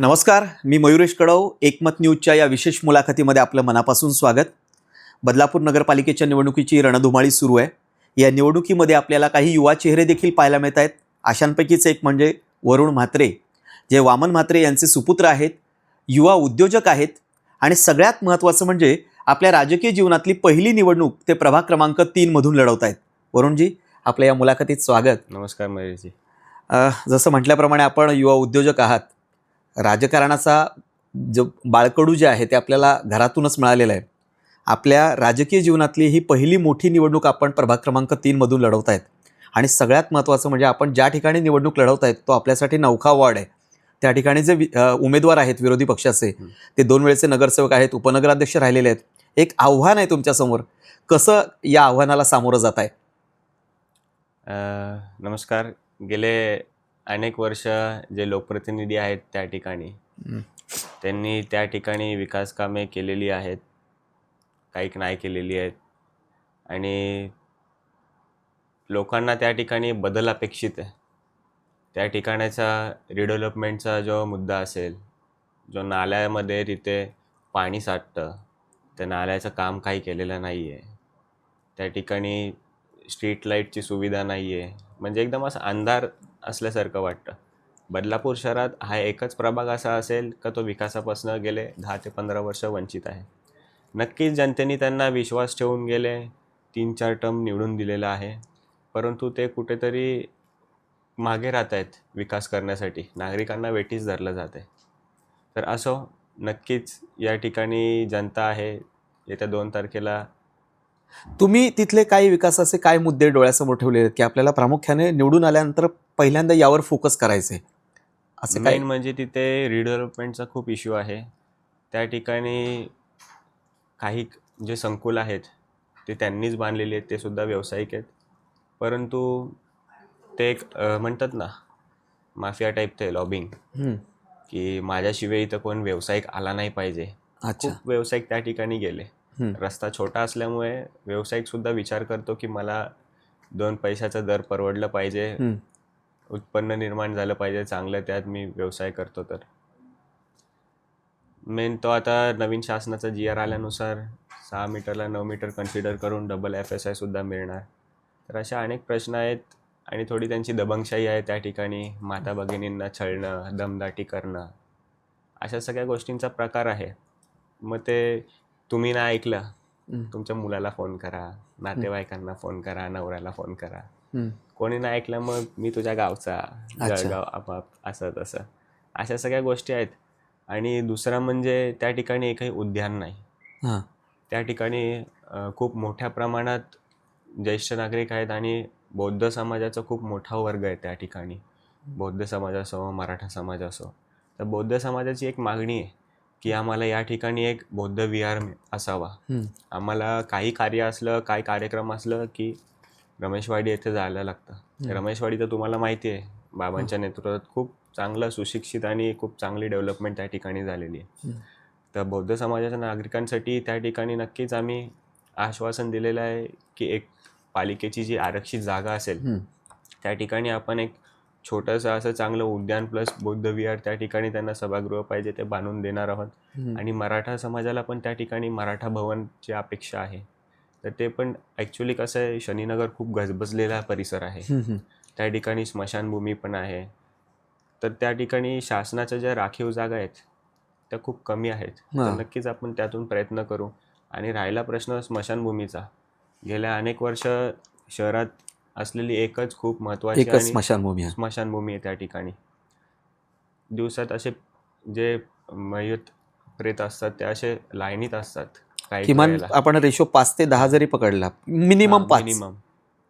नमस्कार मी मयुरेश कडव एकमत न्यूजच्या या विशेष मुलाखतीमध्ये आपलं मनापासून स्वागत. बदलापूर नगरपालिकेच्या निवडणुकीची रणधुमाळी सुरू आहे. या निवडणुकीमध्ये आपल्याला काही युवा चेहरे देखील पाहायला मिळत आहेत. अशांपैकीच एक म्हणजे वरुण म्हात्रे जे वामन म्हात्रे यांचे सुपुत्र आहेत युवा उद्योजक आहेत आणि सगळ्यात महत्त्वाचं म्हणजे आपल्या राजकीय जीवनातली पहिली निवडणूक ते प्रभाग क्रमांक तीनमधून लढवत आहेत. वरुणजी आपल्या या मुलाखतीत स्वागत. नमस्कार मयुरजी जसं म्हटल्याप्रमाणे आपण युवा उद्योजक आहात. राजकारणाचा जो बाळकडू जे आहे ते आपल्याला घरातूनच मिळालेलं आहे. आपल्या राजकीय जीवनातली ही पहिली मोठी निवडणूक आपण प्रभाग क्रमांक तीनमधून लढवत आहेत आणि सगळ्यात महत्त्वाचं म्हणजे आपण ज्या ठिकाणी निवडणूक लढवत आहेत तो आपल्यासाठी नौखा वॉर्ड आहे. त्या ठिकाणी जे उमेदवार आहेत विरोधी पक्षाचे हं. ते दोन वेळेचे नगरसेवक आहेत उपनगराध्यक्ष राहिलेले आहेत. एक आव्हान आहे तुमच्यासमोर. कसं या आव्हानाला सामोरं जात आहे नमस्कार. गेले अनेक वर्ष जे लोकप्रतिनिधी आहेत त्या ठिकाणी. त्यांनी त्या ठिकाणी विकास कामे केलेली आहेत काही नाही केलेली आहेत. आणि लोकांना त्या ठिकाणी बदल अपेक्षित आहे. त्या ठिकाणाचा रिडेव्हलपमेंटचा जो मुद्दा असेल जो नाल्यामध्ये तिथे पाणी साठतं त्या नाल्याचं काम काही केलेलं नाही आहे त्या ठिकाणी स्ट्रीट लाईटची सुविधा नाही आहे म्हणजे एकदम असं अंधार असल्यासारखं वाटतं. बदलापूर शहरात हा एकच प्रभाग असा असेल का तो विकासापासून गेले दहा ते पंधरा वर्ष वंचित आहे. नक्कीच जनतेने त्यांना विश्वास ठेवून गेले तीन चार टर्म निवडून दिलेला आहे. परंतु ते कुठेतरी मागे राहत आहेत विकास करण्यासाठी. नागरिकांना वेठीच धरलं जात आहे तर असो नक्कीच या ठिकाणी जनता आहे. येत्या दोन तारखेला तुम्ही तिथले काही विकासाचे काय मुद्दे डोळ्यासमोर ठेवले आहेत की आपल्याला प्रामुख्याने निवडून आल्यानंतर पहिल्यांदा यावर फोकस करायचे असं मेन म्हणजे तिथे रिडेव्हलपमेंटचा खूप इश्यू आहे. त्या ठिकाणी काही जे संकुल आहेत ते त्यांनीच बांधलेले आहेत ते सुद्धा व्यावसायिक आहेत. परंतु ते एक अ, म्हणतात ना माफिया टाईप ते लॉबिंग की माझ्याशिवाय इथं कोण व्यावसायिक आला नाही पाहिजे. अच्छा. खूप व्यावसायिक त्या ठिकाणी गेले. रस्ता छोटा असल्यामुळे व्यावसायिक सुद्धा विचार करतो की मला दोन पैशाचा दर परवडलं पाहिजे. उत्पन्न निर्माण झालं पाहिजे चांगलं त्यात मी व्यवसाय करतो तर. मेन तो आता नवीन शासनाचा जी आर आल्यानुसार सहा मीटरला नऊ मीटर कन्सिडर करून डबल एफ एस आय सुद्धा मिळणार. तर अशा अनेक प्रश्न आहेत आणि थोडी त्यांची दबंगशाही आहे त्या ठिकाणी माता भगिनींना छळणं दमदाटी करणं अशा सगळ्या गोष्टींचा प्रकार आहे. मग ते तुम्ही ना ऐकलं तुमच्या मुलाला फोन करा नातेवाईकांना फोन करा नवऱ्याला फोन करा. कोणी नाही ऐकलं मग मी तुझ्या गावचा. जळगाव आपाप असं तसं अशा सगळ्या गोष्टी आहेत आणि दुसरा म्हणजे त्या ठिकाणी एकही उद्यान नाही. त्या ठिकाणी खूप मोठ्या प्रमाणात ज्येष्ठ नागरिक आहेत आणि बौद्ध समाजाचा खूप मोठा वर्ग आहे त्या ठिकाणी बौद्ध समाज असो मराठा समाज असो तर बौद्ध समाजाची एक मागणी आहे की आम्हाला या ठिकाणी एक बौद्ध विहार असावा. आम्हाला काही कार्य असलं काही कार्यक्रम असलं की रमेशवाडी येथे जायला लागतं. रमेशवाडी तर तुम्हाला माहिती आहे बाबांच्या नेतृत्वात खूप चांगलं सुशिक्षित आणि खूप चांगली डेव्हलपमेंट त्या ठिकाणी झालेली आहे. तर बौद्ध समाजाच्या नागरिकांसाठी त्या ठिकाणी नक्कीच आम्ही आश्वासन दिलेलं आहे की एक पालिकेची जी आरक्षित जागा असेल. त्या ठिकाणी आपण एक छोटंसं असं चांगलं उद्यान प्लस बौद्ध विहार त्या ठिकाणी त्यांना सभागृह पाहिजे ते बांधून देणार आहोत. आणि मराठा समाजाला पण त्या ठिकाणी मराठा भवनची अपेक्षा आहे तर ते पण ॲक्च्युली कसं आहे शनीनगर खूप गजबजलेला परिसर आहे. त्या ठिकाणी स्मशानभूमी पण आहे. तर त्या ठिकाणी शासनाच्या ज्या राखीव जागा आहेत त्या खूप कमी आहेत. तर. नक्कीच आपण त्यातून प्रयत्न करू. आणि राहिला प्रश्न स्मशानभूमीचा. गेल्या अनेक वर्ष शहरात असलेली एकच खूप आणि स्मशानभूमी स्मशानभूमी आहे त्या ठिकाणी. दिवसात असे जे मयत प्रेत असतात ते असे लाईनीत असतात. किमान. आपण रेशो पाच ते दहा जरी पकडला मिनिमम पाच. मिनिमम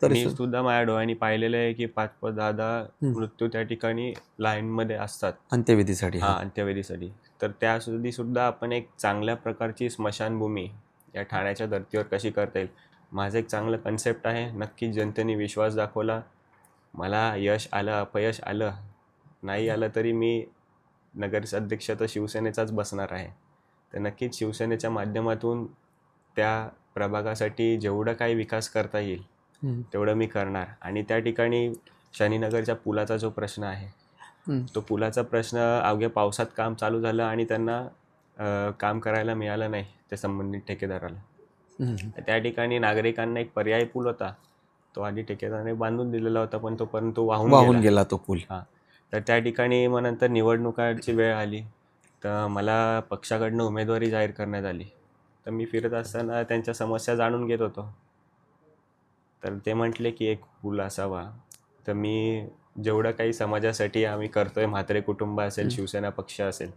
तरी सुद्धा. माझ्या डोळ्यांनी पाहिलेलं आहे की पाच पाच दहा दहा. मृत्यू त्या ठिकाणी लाईन मध्ये असतात. अंत्यविधीसाठी हा अंत्यविधीसाठी. तर त्यासाठी सुद्धा आपण एक चांगल्या प्रकारची स्मशानभूमी या ठाण्याच्या धर्तीवर कशी करता येईल? माझं एक चांगलं कन्सेप्ट आहे. नक्कीच जनतेने विश्वास दाखवला. मला यश आलं अपयश आलं. नाही आलं तरी मी नगराध्यक्ष तर शिवसेनेचाच बसणार आहे. तर नक्कीच शिवसेनेच्या माध्यमातून त्या प्रभागासाठी जेवढं काही विकास करता येईल हं. तेवढं मी करणार आणि त्या ठिकाणी शनीनगरच्या पुलाचा जो प्रश्न आहे. तो पुलाचा प्रश्न अवघ्या पावसात काम चालू झालं आणि त्यांना काम करायला मिळालं नाही त्या संबंधित ठेकेदाराला. त्या ठिकाणी नागरिकांना एक पर्यायी पूल होता तो आधी ठेकेदाराने बांधून दिलेला होता पण तो परंतु वाहून वाहून गेला. तो पूल तर त्या ठिकाणी मग नंतर निवडणुकाची वेळ आली तर मला पक्षाकडनं उमेदवारी जाहीर करण्यात आली. तर मी फिरत असताना त्यांच्या समस्या जाणून घेत होतो. तर ते म्हटले की एक पूल असावा. तर मी जेवढं काही समाजासाठी आम्ही करतोय म्हात्रे कुटुंब असेल. शिवसेना पक्ष असेल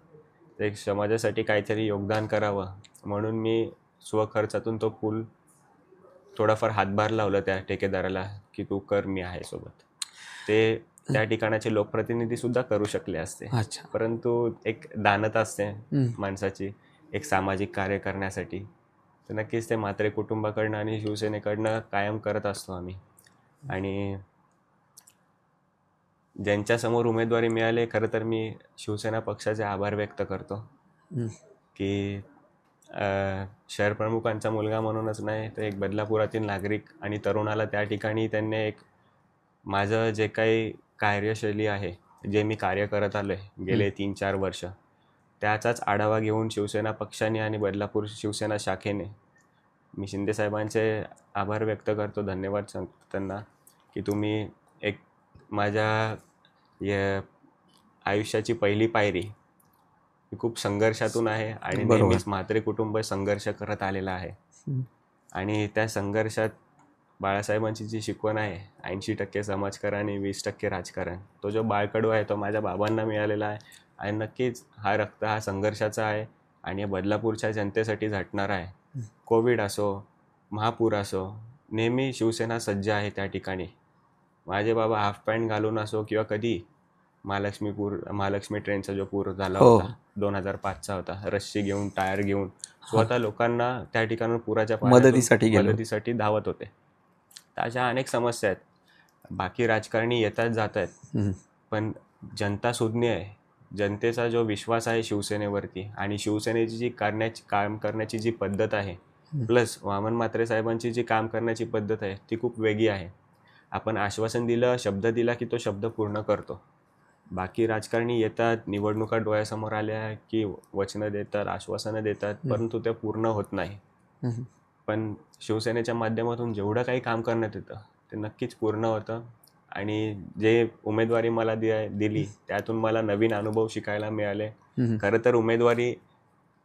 तर एक समाजासाठी काहीतरी योगदान करावं. म्हणून मी स्वखर्चातून तो पूल थोडाफार हातभार लावला त्या ठेकेदाराला की तू कर मी आहे सोबत. ते त्या ठिकाणाचे लोकप्रतिनिधी सुद्धा करू शकले असते. परंतु एक दानत असते. माणसाची एक सामाजिक कार्य करण्यासाठी. तर नक्कीच ते म्हात्रे कुटुंबाकडनं आणि शिवसेनेकडनं कायम करत असतो आम्ही. आणि ज्यांच्यासमोर उमेदवारी मिळाली खरं तर मी शिवसेना पक्षाचे आभार व्यक्त करतो. की शहर प्रमुखांचा मुलगा म्हणूनच नाही तर एक बदलापुरातील नागरिक आणि तरुणाला त्या ठिकाणी त्यांनी एक माझं जे काही कार्यशैली आहे जे मी कार्य करत आलो आहे गेले तीन चार वर्ष त्याचाच आढावा घेऊन शिवसेना पक्षाने आणि बदलापूर शिवसेना शाखेने मी शिंदेसाहेबांचे आभार व्यक्त करतो धन्यवाद सांगतो त्यांना की तुम्ही एक माझ्या या आयुष्याची पहिली पायरी ही खूप संघर्षातून आहे आणि. नेहमीच म्हात्रे कुटुंब संघर्ष करत आलेलं आहे. आणि त्या संघर्षात बाळासाहेबांची जी शिकवण आहे ऐंशी टक्के समाजकारण आणि वीस टक्के राजकारण. तो जो बाळकडू आहे तो माझ्या बाबांना मिळालेला आहे. आणि नक्कीच हा रक्त हा संघर्षाचा आहे आणि बदलापूरच्या जनतेसाठी झटणार आहे. कोविड असो महापूर असो नेहमी शिवसेना सज्ज आहे त्या ठिकाणी. माझे बाबा हाफ पॅन्ट घालून असो किंवा कधी महालक्ष्मीपूर महालक्ष्मी ट्रेनचा जो पूर झाला हो. होता दोन हजार पाचचा होता रस्सी घेऊन टायर घेऊन स्वतः लोकांना त्या ठिकाणून पुराच्या मदतीसाठी. मदतीसाठी धावत होते. तर अशा अनेक समस्या आहेत बाकी राजकारणी येतात जात आहेत. पण जनता सुज्ञ आहे जनतेचा जो विश्वास आहे शिवसेनेवरती आणि शिवसेनेची जी करण्याची काम करण्याची जी पद्धत आहे. प्लस वामन म्हात्रे साहेबांची जी काम करण्याची पद्धत आहे ती खूप वेगळी आहे आपण आश्वासन दिलं शब्द दिला की तो शब्द पूर्ण करतो बाकी राजकारणी येतात निवडणुका डोळ्यासमोर आल्या की वचनं देतात आश्वासनं देतात. परंतु ते पूर्ण होत नाही. पण शिवसेनेच्या माध्यमातून जेवढं काही काम करण्यात येतं ते नक्कीच पूर्ण होतं. आणि जे उमेदवारी मला दिली त्यातून मला नवीन अनुभव शिकायला मिळाले. खरं तर उमेदवारी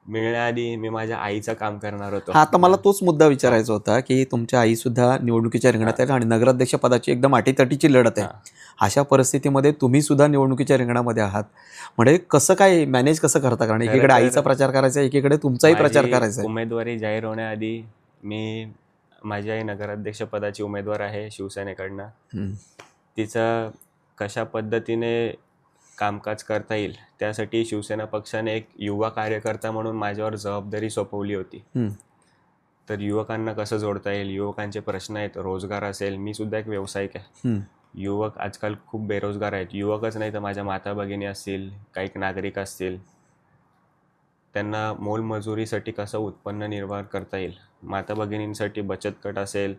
मिळण्याआधी मी माझ्या आईचं काम करणार होतो. आता मला तोच मुद्दा विचारायचा होता की तुमच्या आई सुद्धा निवडणुकीच्या रिंगणात आहेत आणि नगराध्यक्ष पदाची एकदम अटीतटीची लढत आहे. अशा परिस्थितीमध्ये तुम्ही सुद्धा निवडणुकीच्या रिंगणामध्ये आहात. म्हणजे कसं काय मॅनेज कसं करता? कारण एकीकडे आईचा प्रचार करायचा आहे एकीकडे तुमचाही प्रचार करायचा आहे. उमेदवारी जाहीर होण्याआधी मी माझी आई नगराध्यक्ष पदाची उमेदवार आहे शिवसेनेकडनं. तिचं कशा पद्धतीने कामकाज करता येईल त्यासाठी शिवसेना पक्षाने एक युवा कार्यकर्ता म्हणून माझ्यावर जबाबदारी सोपवली होती. तर युवकांना कसं जोडता येईल युवकांचे प्रश्न आहेत रोजगार असेल मी सुद्धा एक व्यावसायिक आहे. युवक आजकाल खूप बेरोजगार आहेत युवकच नाही तर माझ्या माता भगिनी असतील काही नागरिक असतील त्यांना मोलमजुरीसाठी कसं उत्पन्न निर्वाह करता येईल माता भगिनींसाठी बचत गट असेल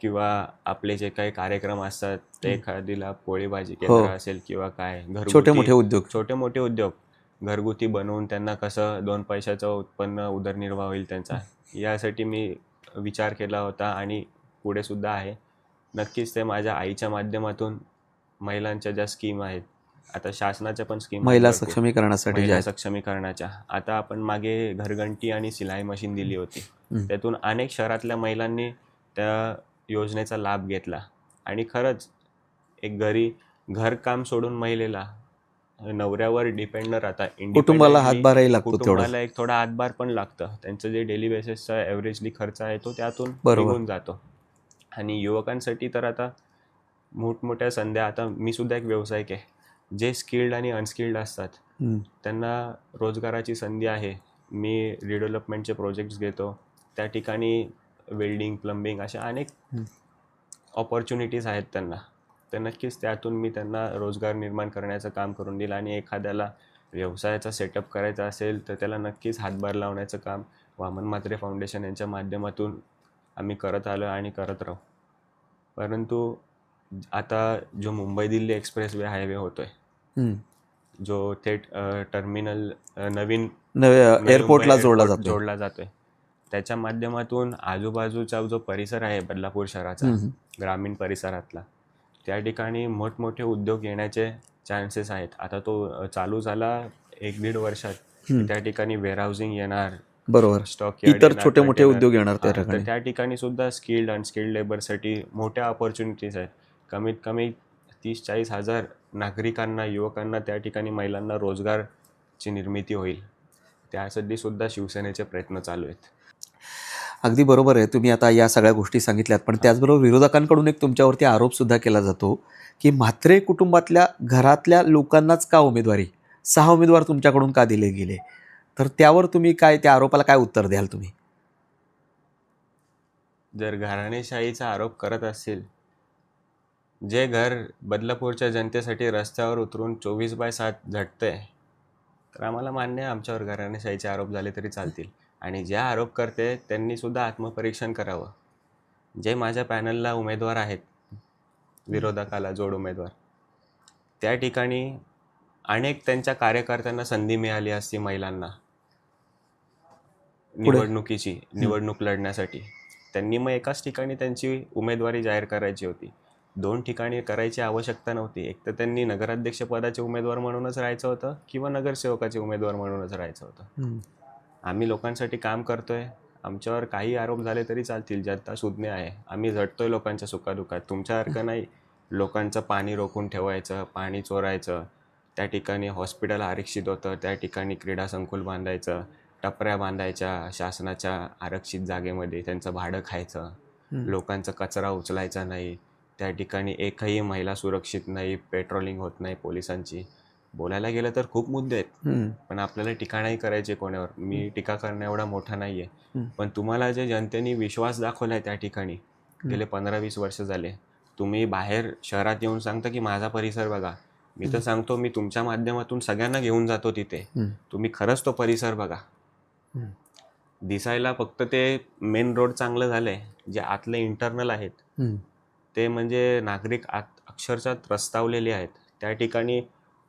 किंवा आपले जे काही कार्यक्रम असतात ते. एखादीला पोळी भाजी हो. केंद्र असेल किंवा काय घरगुती छोटे मोठे उद्योग छोटे मोठे उद्योग घरगुती बनवून त्यांना कसं दोन पैशाचं उत्पन्न उदरनिर्वाह होईल त्यांचा यासाठी मी विचार केला होता आणि पुढे सुद्धा आहे नक्कीच ते माझ्या आईच्या माध्यमातून महिलांच्या ज्या स्कीम आहेत आता शासनाच्या पण स्कीम महिला सक्षमीकरणासाठी महिला सक्षमीकरणाच्या. आता आपण मागे घरघंटी आणि सिलाई मशीन दिली होती. त्यातून अनेक शहरातल्या महिलांनी त्या योजनेचा लाभ घेतला. आणि खरंच एक घरी घरकाम सोडून महिलेला नवऱ्यावर डिपेंड न राहता कुटुंबाला हातभारही लागतो कुटुंबाला एक थोडा हातभार पण लागतं. त्यांचं जे डेली बेसिसचा ॲव्हरेजली खर्च आहे तो त्यातून. निघून जातो. आणि युवकांसाठी तर आता मोठमोठ्या संध्या आता मी सुद्धा एक व्यावसायिक आहे. जे स्किल्ड आणि अनस्किल्ड असतात. त्यांना रोजगाराची संधी आहे मी रिडेव्हलपमेंटचे प्रोजेक्ट्स घेतो त्या ठिकाणी वेल्डिंग प्लंबिंग अशा अनेक. ऑपॉर्च्युनिटीज आहेत त्यांना तर नक्कीच त्यातून मी त्यांना रोजगार निर्माण करण्याचं काम करून दिलं आणि एखाद्याला व्यवसायाचा सेटअप करायचा असेल तर त्याला नक्कीच हातभार लावण्याचं काम वामन म्हात्रे फाउंडेशन यांच्या माध्यमातून आम्ही करत आलो आणि करत राहू परंतु आता जो Mumbai Delhi express way highway होतोय हम्म. जो थेट टर्मिनल नवीन नवे नवी एअरपोर्टला जोडला जातो जोडला जातोय. त्याच्या माध्यमातून आजूबाजूचा जो परिसर आहे बदलापूर शहराचा. ग्रामीण परिसरातला त्या ठिकाणी मोठमोठे उद्योग येण्याचे चान्सेस आहेत. आता तो चालू झाला एक दीड वर्षात. त्या ठिकाणी वेअरहाऊसिंग येणार. बरोबर. स्टॉक इतर छोटे मोठे उद्योग येणार त्या तर ठिकाणी. त्या ठिकाणी सुद्धा स्किल्ड अनस्किल्ड लेबरसाठी मोठ्या ऑपॉर्च्युनिटीज आहेत. कमीत कमी तीस चाळीस हजार नागरिकांना युवकांना त्या ठिकाणी महिलांना रोजगारची निर्मिती होईल. त्यासाठी सुद्धा शिवसेनेचे प्रयत्न चालू आहेत. अगदी बरोबर आहे. तुम्ही आता या सगळ्या गोष्टी सांगितल्यात पण त्याचबरोबर विरोधकांकडून एक तुमच्यावरती आरोप सुद्धा केला जातो की म्हात्रे कुटुंबातल्या घरातल्या लोकांनाच का उमेदवारी? सहा उमेदवार तुमच्याकडून का दिले गेले? तर त्यावर तुम्ही काय त्या आरोपाला काय उत्तर द्याल तुम्ही? जर घराणेशाहीचा आरोप करत असतील जे घर बदलापूरच्या जनतेसाठी रस्त्यावर उतरून चोवीस बाय सात झटतंय तर आम्हाला मान्य आहे आमच्यावर घराणेशाहीचे आरोप झाले तरी चालतील. आणि जे आरोप करते त्यांनी सुद्धा आत्मपरीक्षण करावं. जे माझ्या पॅनलला उमेदवार आहेत विरोधकाला जोड उमेदवार त्या ठिकाणी अनेक त्यांच्या कार्यकर्त्यांना संधी मिळाली असती महिलांना. निवडणुकीची निवडणूक लढण्यासाठी. त्यांनी मग एकाच ठिकाणी त्यांची उमेदवारी जाहीर करायची होती. दोन ठिकाणी करायची आवश्यकता नव्हती. एक तर त्यांनी नगराध्यक्ष पदाचे उमेदवार म्हणूनच राहायचं होतं किंवा नगरसेवकाचे उमेदवार म्हणूनच राहायचं होतं. आम्ही लोकांसाठी काम करतोय. आमच्यावर काही आरोप झाले तरी चालतील. जनता सुज्ञ आहे. आम्ही झटतोय लोकांच्या सुखादुखात. तुमच्यासारखं नाही. लोकांचं पाणी रोखून ठेवायचं पाणी चोरायचं. त्या ठिकाणी हॉस्पिटल आरक्षित होतं. त्या ठिकाणी क्रीडा संकुल बांधायचं. टपऱ्या बांधायच्या शासनाच्या आरक्षित जागेमध्ये त्यांचं भाडं खायचं. लोकांचा कचरा उचलायचा नाही. त्या ठिकाणी एकही महिला सुरक्षित नाही पेट्रोलिंग होत नाही पोलिसांची. बोलायला गेलं तर खूप मुद्दे आहेत. पण आपल्याला टीका नाही करायचे कोणावर. मी टीका करणं एवढा मोठा नाही आहे हम्म. पण तुम्हाला जे जनतेने विश्वास दाखवला आहे त्या ठिकाणी गेले पंधरा वीस वर्ष झाले. तुम्ही बाहेर शहरात येऊन सांगता की माझा परिसर बघा. मी तर सांगतो मी तुमच्या माध्यमातून सगळ्यांना घेऊन जातो तिथे. तुम्ही खरंच तो परिसर बघा. दिसायला फक्त ते मेन रोड चांगलं झालंय. जे आतले इंटरनल आहेत. ते म्हणजे नागरिक आत अक्षरशः त्रस्तावलेले आहेत. त्या ठिकाणी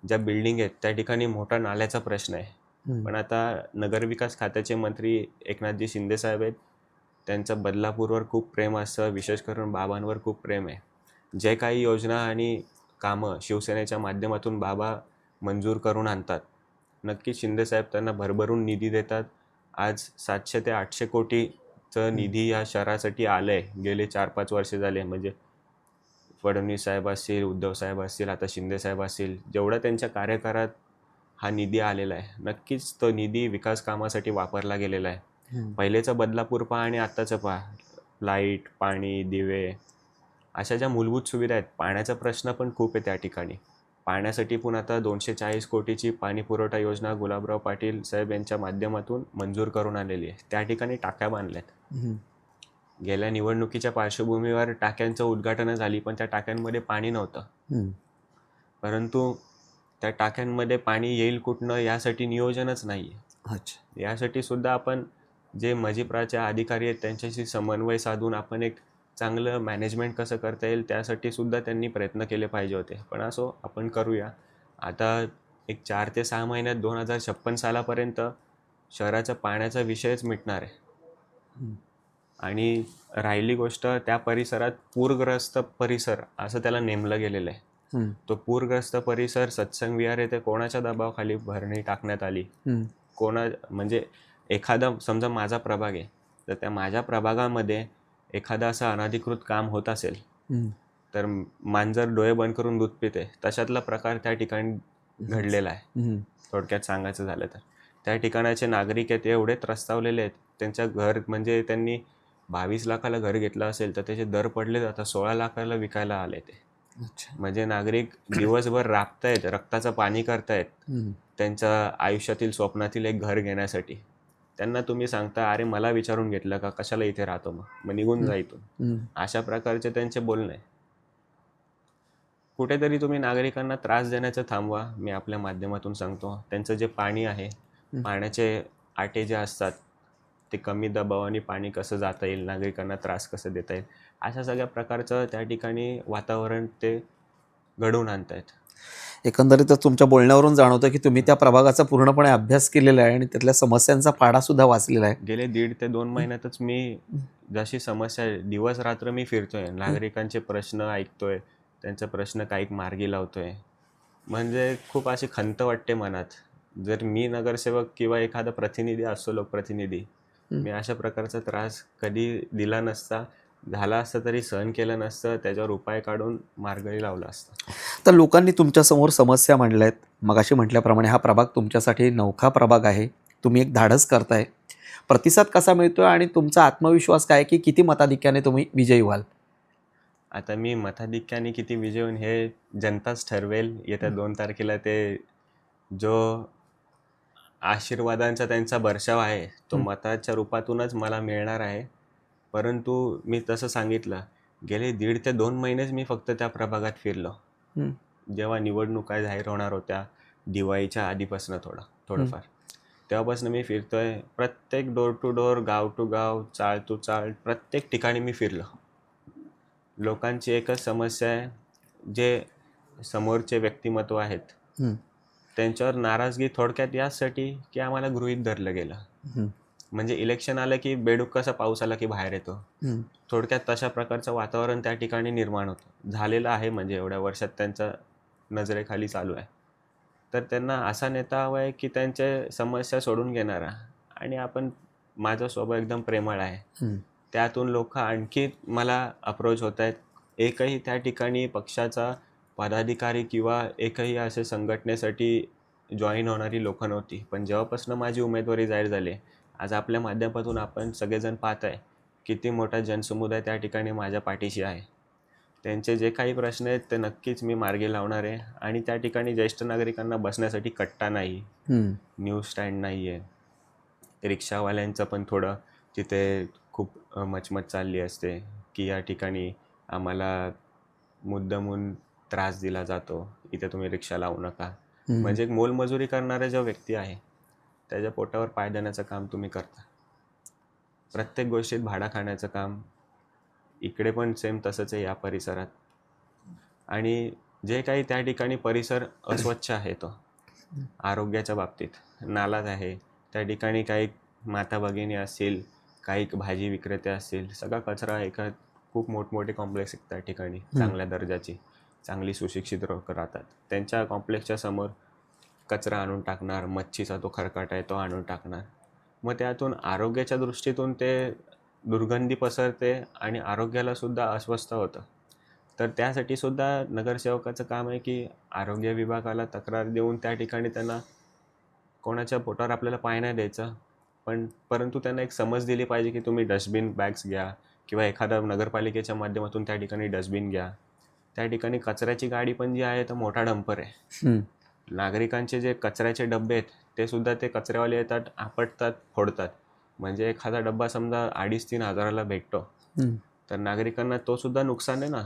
ज्या बिल्डिंग आहेत त्या ठिकाणी मोठा नाल्याचा प्रश्न आहे. पण आता नगरविकास खात्याचे मंत्री एकनाथजी शिंदे साहेब आहेत. त्यांचं बदलापूरवर खूप प्रेम असतं विशेष करून बाबांवर खूप प्रेम आहे. जे काही योजना आणि कामं शिवसेनेच्या माध्यमातून बाबा मंजूर करून आणतात नक्कीच शिंदे साहेब त्यांना भरभरून निधी देतात. आज सातशे ते आठशे कोटीचं निधी या शहरासाठी आलं आहे गेले चार पाच वर्षे झाले म्हणजे फडणवीस साहेब असतील उद्धव साहेब असतील आता शिंदे साहेब असतील जेवढा त्यांच्या कार्यकाळात हा निधी आलेला आहे नक्कीच तो निधी विकास कामासाठी वापरला गेलेला आहे. पहिलेचं बदलापूर पहा आणि आत्ताचं पहा. लाइट पाणी दिवे अशा ज्या मूलभूत सुविधा आहेत पाण्याचा प्रश्न पण खूप आहे त्या ठिकाणी. पाण्यासाठी पण आता दोनशे चाळीस कोटीची पाणी पुरवठा योजना गुलाबराव पाटील साहेब यांच्या माध्यमातून मंजूर करून आलेली आहे. त्या ठिकाणी टाक्या बांधल्यात. गेल्या निवडणुकीच्या पार्श्वभूमीवर टाक्यांचं उद्घाटनं झाली पण त्या टाक्यांमध्ये पाणी नव्हतं. परंतु त्या टाक्यांमध्ये पाणी येईल कुठनं यासाठी नियोजनच नाही अच्छा. यासाठी सुद्धा आपण जे मजिप्राचे अधिकारी आहेत त्यांच्याशी समन्वय साधून आपण एक चांगलं मॅनेजमेंट कसं करता येईल त्यासाठी सुद्धा त्यांनी प्रयत्न केले पाहिजे होते. पण असो आपण करूया. आता एक चार ते सहा महिन्यात दोन हजार छप्पन सालापर्यंत शहराचा पाण्याचा विषयच मिटणार आहे. आणि राहिली गोष्ट त्या परिसरात पूरग्रस्त परिसर असं त्याला नेमलं गेलेलं आहे. तो पूरग्रस्त परिसर सत्संग विहार येथे कोणाच्या दबावाखाली भरणी टाकण्यात आली. कोणा म्हणजे एखादा समजा माझा प्रभाग आहे तर त्या माझ्या प्रभागामध्ये एखादा असं अनधिकृत काम होत असेल. तर मांजर डोळे बंद करून दूध पिते तशातला प्रकार त्या ठिकाणी घडलेला आहे. थोडक्यात सांगायचं झालं तर त्या ठिकाणाचे नागरिक आहेत एवढे त्रस्तावलेले आहेत त्यांच्या घर म्हणजे त्यांनी बावीस लाखाला घर घेतलं असेल तर त्याचे दर पडले आता सोळा लाखाला विकायला आले ते. म्हणजे नागरिक दिवसभर राबतायत रक्ताचं पाणी करतायत. त्यांच्या आयुष्यातील स्वप्नातील एक घर घेण्यासाठी. त्यांना तुम्ही सांगता अरे मला विचारून घेतलं का? कशाला इथे राहतो मग? मग निघून जा इथून. अशा प्रकारचे त्यांचे बोलणे. कुठेतरी तुम्ही नागरिकांना त्रास देण्याचं थांबवा. मी आपल्या माध्यमातून सांगतो. त्यांचं जे पाणी आहे पाण्याचे आटे जे असतात ते कमी दबावाने पाणी कसं जाता येईल नागरिकांना त्रास कसं देता येईल अशा सगळ्या प्रकारचं त्या ठिकाणी वातावरण ते घडवून आणतायत. एकंदरीतच तुमच्या बोलण्यावरून जाणवतं की तुम्ही त्या प्रभागाचा पूर्णपणे अभ्यास केलेला आहे आणि त्यातल्या समस्यांचा पाडासुद्धा वाचलेला आहे. गेले दीड ते दोन महिन्यातच मी जशी समस्या दिवस रात्र मी फिरतोय नागरिकांचे प्रश्न ऐकतोय त्यांचे प्रश्न काही मार्गी लावतोय. म्हणजे खूप अशी खंत वाटते मनात. जर मी नगरसेवक किंवा एखादा प्रतिनिधी असतो लोकप्रतिनिधी. मी अशा प्रकारचा त्रास कधी दिला नसता झाला असता तरी सहन केलं नसतं त्याच्यावर उपाय काढून मार्गही लावला असता. तर लोकांनी तुमच्यासमोर समस्या मांडल्या आहेत मगाशी म्हटल्याप्रमाणे हा प्रभाग तुमच्यासाठी नौखा प्रभाग आहे. तुम्ही एक धाडस करताय. प्रतिसाद कसा मिळतोय आणि तुमचा आत्मविश्वास काय की किती मताधिक्याने तुम्ही विजयी व्हाल? आता मी मताधिक्याने किती विजय होईन हे जनताच ठरवेल. येत्या दोन तारखेला ते जो आशीर्वादांचा त्यांचा बर्षाव आहे तो. मताच्या रूपातूनच मला मिळणार आहे परंतु मी तसं सांगितलं गेले दीड ते दोन महिनेच मी फक्त त्या प्रभागात फिरलो. जेव्हा निवडणुका जाहीर होणार होत्या दिवाळीच्या आधीपासून थोडं थोडंफार तेव्हापासून मी फिरतोय प्रत्येक डोर टू डोर गाव टू गाव चाळ टू चाळ प्रत्येक ठिकाणी मी फिरलो लोकांची एकच समस्या आहे जे समोरचे व्यक्तिमत्व आहेत. त्यांच्यावर नाराजगी थोडक्यात यासाठी की आम्हाला गृहीत धरलं गेलं. म्हणजे इलेक्शन आलं की बेडूक कसा पाऊस आला की बाहेर येतो. थोडक्यात तशा प्रकारचं वातावरण त्या ठिकाणी निर्माण होतं झालेलं आहे म्हणजे एवढ्या वर्षात त्यांच्या नजरेखाली चालू आहे तर त्यांना असा नेता हवा आहे की त्यांच्या समस्या सोडून घेणारा आणि आपण माझा स्वभाव एकदम प्रेमळ आहे. त्यातून लोक आणखी मला अप्रोच होत आहेत एकही त्या ठिकाणी पक्षाचा पदाधिकारी किंवा एकही असे संघटनेसाठी जॉईन होणारी लोकं नव्हती. पण जेव्हापासून माझी उमेदवारी जाहीर झाली आज आपल्या माध्यमातून आपण सगळेजण पाहत आहे किती मोठा जनसमुदाय त्या ठिकाणी माझ्या पाठीशी आहे. त्यांचे जे काही प्रश्न आहेत ते नक्कीच मी मार्गी लावणार आहे आणि त्या ठिकाणी ज्येष्ठ नागरिकांना बसण्यासाठी कट्टा नाही हं. न्यूज स्टँड नाही आहे. रिक्षावाल्यांचं पण थोडं तिथे खूप मचमच चालली असते की या ठिकाणी आम्हाला मुद्दामून त्रास दिला जातो इथे तुम्ही रिक्षा लावू नका. म्हणजे एक मोलमजुरी करणारा जो व्यक्ती आहे त्याच्या पोटावर पाय देण्याचं काम तुम्ही करता. प्रत्येक गोष्टीत भाडा खाण्याचं काम इकडे पण सेम तसंच आहे या परिसरात. आणि जे काही त्या ठिकाणी परिसर अस्वच्छ आहे तो आरोग्याच्या बाबतीत. नालाच आहे त्या ठिकाणी काही माता भगिनी असतील काही भाजी विक्रेते असतील सगळा कचरा एका खूप मोठमोठे कॉम्प्लेक्स आहेत त्या ठिकाणी चांगल्या दर्जाची. चांगली सुशिक्षित लोक राहतात. त्यांच्या कॉम्प्लेक्सच्या समोर कचरा आणून टाकणार मच्छीचा तो खरकाट आहे तो आणून टाकणार. मग त्यातून आरोग्याच्या दृष्टीतून ते दुर्गंधी पसरते आणि आरोग्याला सुद्धा अस्वस्थ होतं. तर त्यासाठी सुद्धा नगरसेवकाचं काम आहे की आरोग्य विभागाला तक्रार देऊन त्या ठिकाणी त्यांना कोणाच्या पोटावर आपल्याला पाय नाही द्यायचं. पण परंतु त्यांना एक समज दिली पाहिजे की तुम्ही डस्टबिन बॅग्स घ्या किंवा एखाद्या नगरपालिकेच्या माध्यमातून त्या ठिकाणी डस्टबिन घ्या. त्या ठिकाणी कचऱ्याची गाडी पण जी आहे तर मोठा डंपर आहे. हं. नागरिकांचे जे कचऱ्याचे डबे आहेत ते सुद्धा ते कचऱ्यावाले येतात आपटतात फोडतात. म्हणजे एखादा डब्बा समजा अडीच तीन हजाराला भेटतो. तर नागरिकांना तो सुद्धा नुकसान आहे ना?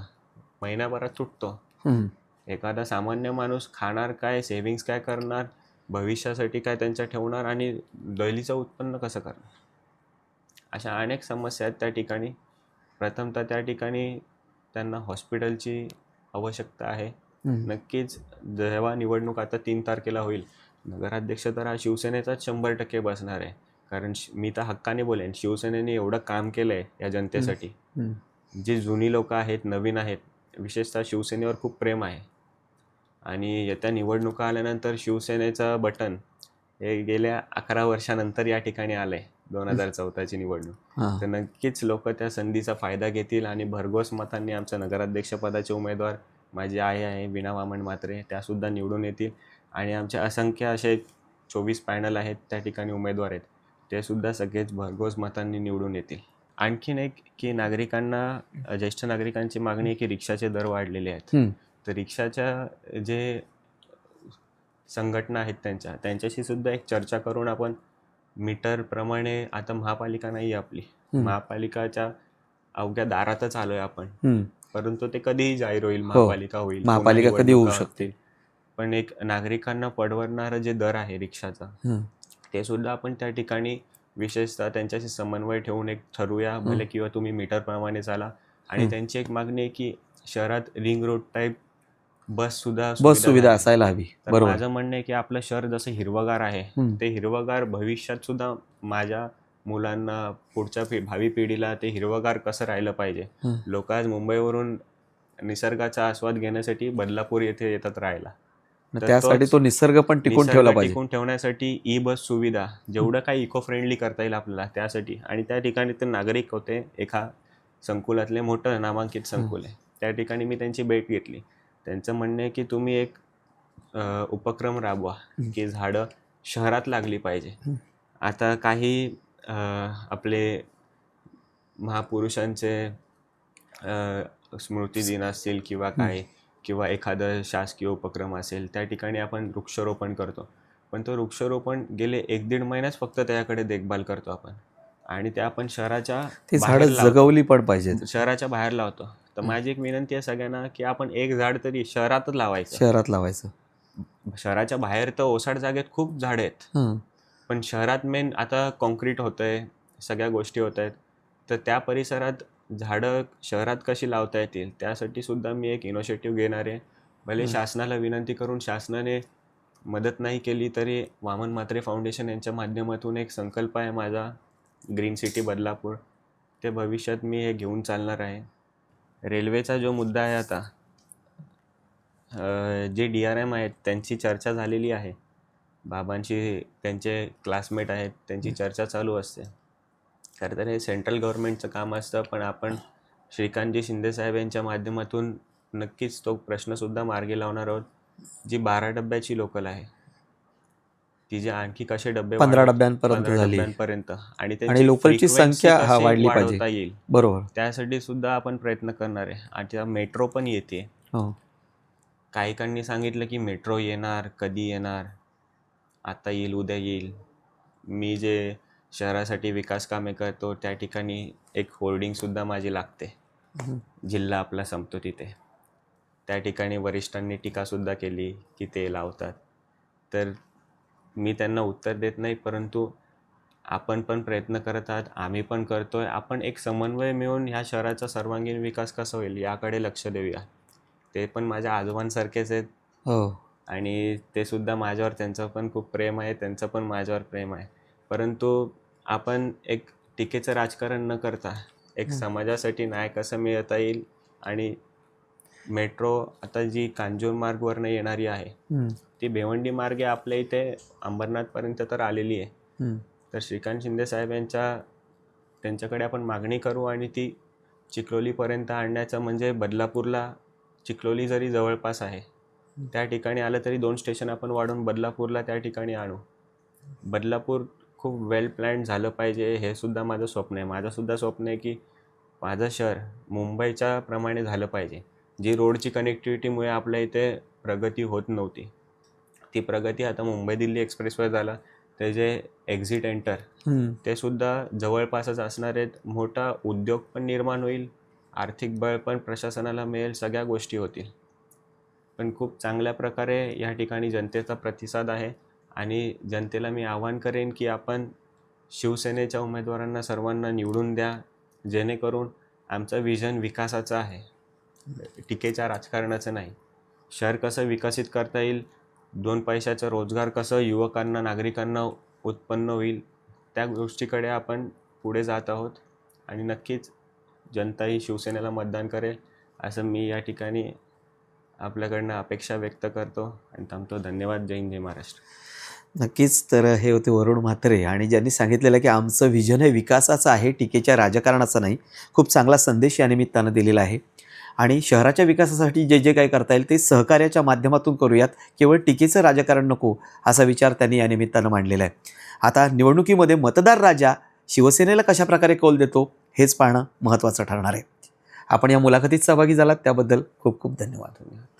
महिन्याभरात तुटतो. एखादा सामान्य माणूस खाणार काय सेव्हिंग्स काय करणार भविष्यासाठी काय त्यांच्या ठेवणार आणि दैलीचं उत्पन्न कसं करणार? अशा अनेक समस्या आहेत त्या ठिकाणी. प्रथमतः त्या ठिकाणी त्यांना हॉस्पिटलची आवश्यकता आहे. नक्कीच जेव्हा निवडणूक आता तीन तारखेला होईल नगराध्यक्ष तर हा शिवसेनेचाच शंभर टक्के बसणार आहे. कारण मी तर हक्काने बोलेन शिवसेनेने एवढं काम केलं आहे या जनतेसाठी. जी जुनी लोक आहेत नवीन आहेत विशेषतः शिवसेनेवर खूप प्रेम आहे. आणि येत्या निवडणुका आल्यानंतर शिवसेनेचं बटन हे गेल्या अकरा वर्षानंतर या ठिकाणी आलंय. दोन हजार चौदाची निवडणूक. तर नक्कीच लोक त्या संधीचा फायदा घेतील आणि भरघोस मतांनी आमच्या नगराध्यक्षपदाचे उमेदवार माझी आई आहे विना वामन मात्रे त्यासुद्धा निवडून येतील. आणि आमचे असंख्य असे चोवीस पॅनल आहेत त्या ठिकाणी उमेदवार आहेत. ते सुद्धा सगळेच भरघोस मतांनी निवडून येतील. आणखीन एक की नागरिकांना ज्येष्ठ नागरिकांची मागणी आहे की रिक्षाचे दर वाढलेले आहेत. तर रिक्षाच्या जे संघटना आहेत त्यांच्या त्यांच्याशी सुद्धा एक चर्चा करून आपण मीटर प्रमाणे आता महापालिका नाही आहे आपली हं. महापालिकाच्या अवघ्या दारातच आलोय आपण हं. परंतु ते कधीही जाहीर होईल महापालिका होईल हो. महापालिका कधी होऊ शकते पण एक नागरिकांना परवडणारं जे दर आहे रिक्षाचा हं. ते सुद्धा आपण त्या ठिकाणी विशेषतः त्यांच्याशी समन्वय ठेवून एक ठरवूया भले किंवा तुम्ही मीटर प्रमाणे चाला आणि हं. त्यांची एक मागणी आहे की शहरात रिंग रोड टाईप बस सुद्धा बस सुविधा. असायला हवी. बरोबर. माझं म्हणणं आहे की आपलं शहर जसं हिरवगार आहे. ते हिरवगार भविष्यात सुद्धा माझ्या मुलांना पुढच्या भावी पिढीला ते हिरवगार कसं राहिलं पाहिजे. लोक आज मुंबईवरून निसर्गाचा आस्वाद घेण्यासाठी बदलापूर येथे येतात राहायला. त्यासाठी तो निसर्ग पण टिकून ठेवला पाहिजे. टिकून ठेवण्यासाठी ई बस सुविधा जेवढं काही इको फ्रेंडली करता येईल आपल्याला त्यासाठी. आणि त्या ठिकाणी ते नागरिक होते एका संकुलातले मोठं नामांकित संकुल आहे. त्या ठिकाणी मी त्यांची भेट घेतली. त्यांचं म्हणणं आहे की तुम्ही एक अ, उपक्रम राबवा. की झाडं शहरात लागली पाहिजे. आता काही अ, आपले महापुरुषांचे अ, स्मृतिदिन असतील किंवा काय किंवा एखादं शासकीय उपक्रम असेल त्या ठिकाणी आपण वृक्षारोपण करतो पण तो वृक्षारोपण गेले एक दीड महिन्याच फक्त त्याकडे देखभाल करतो आपण आणि ते आपण शहराच्या ती बाहेर झाडं लावतो. जगवली पण पाहिजेत शहराच्या बाहेर लावतो तर माझी एक विनंती आहे सगळ्यांना की आपण एक झाड तरी शहरातच लावायचं. शहरात लावायचं. शहराच्या बाहेर तर ओसाड जागेत खूप झाडं आहेत. पण शहरात मेन आता कॉन्क्रीट होतं आहे सगळ्या गोष्टी होत आहेत तर त्या परिसरात झाडं शहरात कशी लावता येतील त्यासाठी सुद्धा मी एक इनिशिएटिव्ह घेणार आहे. भले. शासनाला विनंती करून शासनाने मदत नाही केली तरी वामन म्हात्रे फाउंडेशन यांच्या माध्यमातून एक संकल्प आहे माझा ग्रीन सिटी बदलापूर. ते भविष्यात मी हे घेऊन चालणार आहे. रेल्वेचा जो मुद्दा आहे आता जे डी आर एम आहेत त्यांची चर्चा झालेली आहे. बाबांशी त्यांचे क्लासमेट आहेत त्यांची चर्चा चालू असते. खरं तर हे सेंट्रल गव्हर्नमेंटचं काम असतं पण आपण श्रीकांतजी शिंदेसाहेब यांच्या माध्यमातून नक्कीच तो प्रश्नसुद्धा मार्गी लावणार आहोत जी बारा डब्याची लोकल आहे. ती जे आणखी कसे डबे पंधरा डब्यांपर्यंत झाली. डब्यांपर्यंत. आणि लोकलची संख्या हा वाढली पाहिजे. येईल बरोबर. त्यासाठी सुद्धा आपण प्रयत्न करणार आहे. आता मेट्रो पण येते. हो. काहीकांनी सांगितलं की मेट्रो येणार कधी येणार? आता येईल उद्या येईल. मी जे शहरासाठी विकास कामे करतो त्या ठिकाणी एक होर्डिंगसुद्धा माझी लागते. जिल्हा आपला संपतो तिथे. त्या ठिकाणी वरिष्ठांनी टीकासुद्धा केली की ते लावतात. तर मी त्यांना उत्तर देत नाही परंतु आपण पण प्रयत्न करत आहात आम्ही पण करतोय. आपण एक समन्वय मिळून ह्या शहराचा सर्वांगीण विकास कसा होईल याकडे लक्ष देऊया. ते पण माझ्या आजोबांसारखेच आहेत. हो. आणि ते सुद्धा माझ्यावर त्यांचं पण खूप प्रेम आहे त्यांचं पण माझ्यावर प्रेम आहे. परंतु आपण एक टीकेचं राजकारण न करता एक. समाजासाठी न्याय कसं मिळवता येईल? आणि मेट्रो आता जी कांजूर मार्गवरनं येणारी आहे. ती भिवंडी मार्गे आपल्या इथे अंबरनाथपर्यंत तर आलेली आहे. तर श्रीकांत शिंदे साहेब यांच्या त्यांच्याकडे आपण मागणी करू आणि ती चिखलोलीपर्यंत आणण्याचं म्हणजे बदलापूरला चिखलोली जरी जवळपास आहे त्या ठिकाणी आलं तरी दोन स्टेशन आपण वाढून बदलापूरला त्या ठिकाणी आणू. बदलापूर खूप वेल प्लॅन झालं पाहिजे हे सुद्धा माझं स्वप्न आहे. माझं सुद्धा स्वप्न आहे की माझं शहर मुंबईच्या प्रमाणे झालं पाहिजे. जी रोडची कनेक्टिव्हिटीमुळे आपल्या इथे प्रगती होत नव्हती. ती प्रगती आता मुंबई दिल्ली एक्सप्रेसवर झाला ते जे एक्झिट एंटर. ते सुद्धा जवळपासच असणार आहेत. मोठा उद्योग पण निर्माण होईल आर्थिक बळ पण प्रशासनाला मिळेल सगळ्या गोष्टी होतील. पण खूप चांगल्या प्रकारे या ठिकाणी जनतेचा प्रतिसाद आहे आणि जनतेला मी आवाहन करेन की आपण शिवसेनेच्या उमेदवारांना सर्वांना निवडून द्या जेणेकरून आमचं विजन विकासाचं आहे. टीकेच्या राजकारणाचं नाही. शहर कसं विकसित करता येईल दोन पैशाचं रोजगार कसं युवकांना नागरिकांना उत्पन्न होईल त्या गोष्टीकडे आपण पुढे जात आहोत. आणि नक्कीच जनता ही शिवसेनेला मतदान करेल असं मी या ठिकाणी आपल्याकडनं अपेक्षा व्यक्त करतो. आणि थांबतो. धन्यवाद. जय हिंद जय महाराष्ट्र. नक्कीच. तर हे होते वरुण म्हात्रे आणि ज्यांनी सांगितलेलं की आमचं विजन हे विकासाचं आहे टीकेच्या राजकारणाचं नाही. खूप चांगला संदेश या निमित्तानं दिलेला आहे. आणि शहराच्या विकासासाठी जे जे काही करता येईल ते सहकार्याच्या माध्यमातून करूयात. केवळ टीकेचं राजकारण नको असा विचार त्यांनी या निमित्तानं मांडलेला आहे. आता निवडणुकीमध्ये मतदार राजा शिवसेनेला कशाप्रकारे कौल देतो हेच पाहणं महत्त्वाचं ठरणार आहे. आपण या मुलाखतीत सहभागी झालात त्याबद्दल खूप खूप धन्यवाद. धन्यवाद